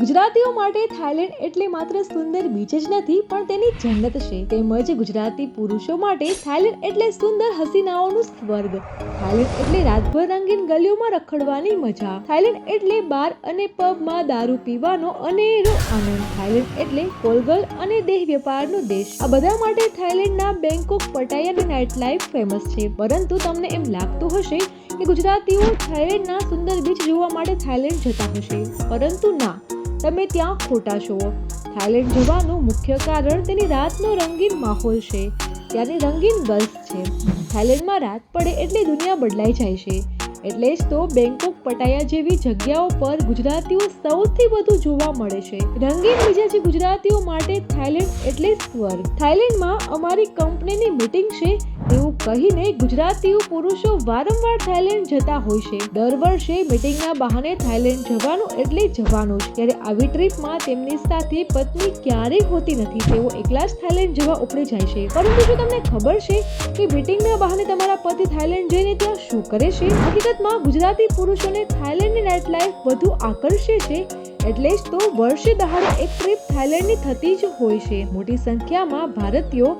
ગુજરાતીઓ માટે થાઈલેન્ડ એટલે માત્ર સુંદર બીચ જ નથી, પણ તેની જન્નત છે. તેમજ ગુજરાતી પુરુષો માટે થાઈલેન્ડ એટલે સુંદર હસીનાઓનું સ્વર્ગ. થાઈલેન્ડ એટલે રાતભર રંગીન ગલીઓમાં રખડવાની મજા. થાઈલેન્ડ એટલે બાર અને પબમાં દારૂ પીવાનો અનેરો આનંદ. થાઈલેન્ડ એટલે કોલગલ અને દેહ વેપારનો દેશ. આ બધા માટે થાઈલેન્ડના બેંકોક પટાયાની નાઇટ લાઈફ ફેમસ છે. પરંતુ તમને એમ લાગતું હશે કે ગુજરાતીઓ થાઈલેન્ડના સુંદર બીચ જોવા માટે થાઈલેન્ડ જતા હશે. પરંતુ ના. તમે ત્યાં ખોટા છો. થાઈલેન્ડ જવાનું મુખ્ય કારણ તેની રાતનો રંગીન માહોલ છે. ત્યાંની રંગીન બસ છે. થાઈલેન્ડમાં રાત પડે એટલે દુનિયા બદલાઈ જાય છે. એટલે જ તો બેંકોક, પટાયા જેવી જગ્યાઓ પર ગુજરાતીઓ સૌથી વધુ જોવા મળે છે. રંગીન મિજાજી ગુજરાતીઓ માટે થાઈલેન્ડ એટલે સ્વર્ગ. થાઈલેન્ડમાં અમારી કંપનીની મીટિંગ છે એવું કહીને ગુજરાતીઓ પુરુષો વારંવાર થાઈલેન્ડ જતા હોય છે. દર વર્ષે મીટિંગના બહાને થાઈલેન્ડ જવાનું એટલે જવાનું જ. ત્યારે આવી ટ્રીપમાં તેમની સાથે પત્ની ક્યારેય હોતી નથી. તેઓ એકલા જ થાઈલેન્ડ જવા ઉપડી જાય છે. પરંતુ શું તમને ખબર છે કે મીટિંગના બહાને તમારા પતિ થાઈલેન્ડ જઈને ત્યાં શું કરે છે, હકીકતમાં ગુજરાતી પુરુષોને થાઈલેન્ડની નાઇટ લાઈફ વધુ આકર્ષે છે એટલે જ તો વર્ષે દહાડે એક ટ્રીપ થાઈલેન્ડની થતી જ હોય છે. મોટી સંખ્યામાં ભારતીયો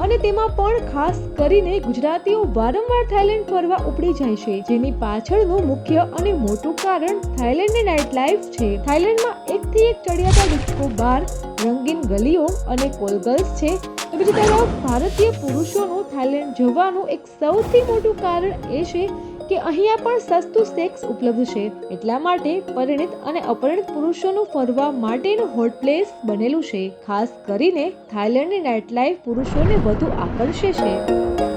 અને તેમાં પણ ખાસ કરીને ગુજરાતીઓ વારંવાર થાઈલેન્ડ ફરવા ઉપડી જાય છે. જેની પાછળનું મુખ્ય અને મોટું કારણ થાઈલેન્ડની નાઇટ લાઈફ છે. થાઈલેન્ડમાં એકથી એક ચડિયાતા ડિસ્કો બાર, રંગીન ગલીઓ અને કોલગર્લ્સ છે. તો બીજી તરફ ભારતીય પુરુષોનું થાઈલેન્ડ જવાનું એક સૌથી મોટું કારણ એ છે કે અહીંયા પણ સસ્તું સેક્સ ઉપલબ્ધ છે, એટલા માટે પરિણિત અને અપરિણિત પુરુષોનું ફરવા માટેનું હોટ પ્લેસ બનેલું છે. ખાસ કરીને થાઈલેન્ડની નાઇટ લાઈફ પુરુષોને વધુ આકર્ષે છે.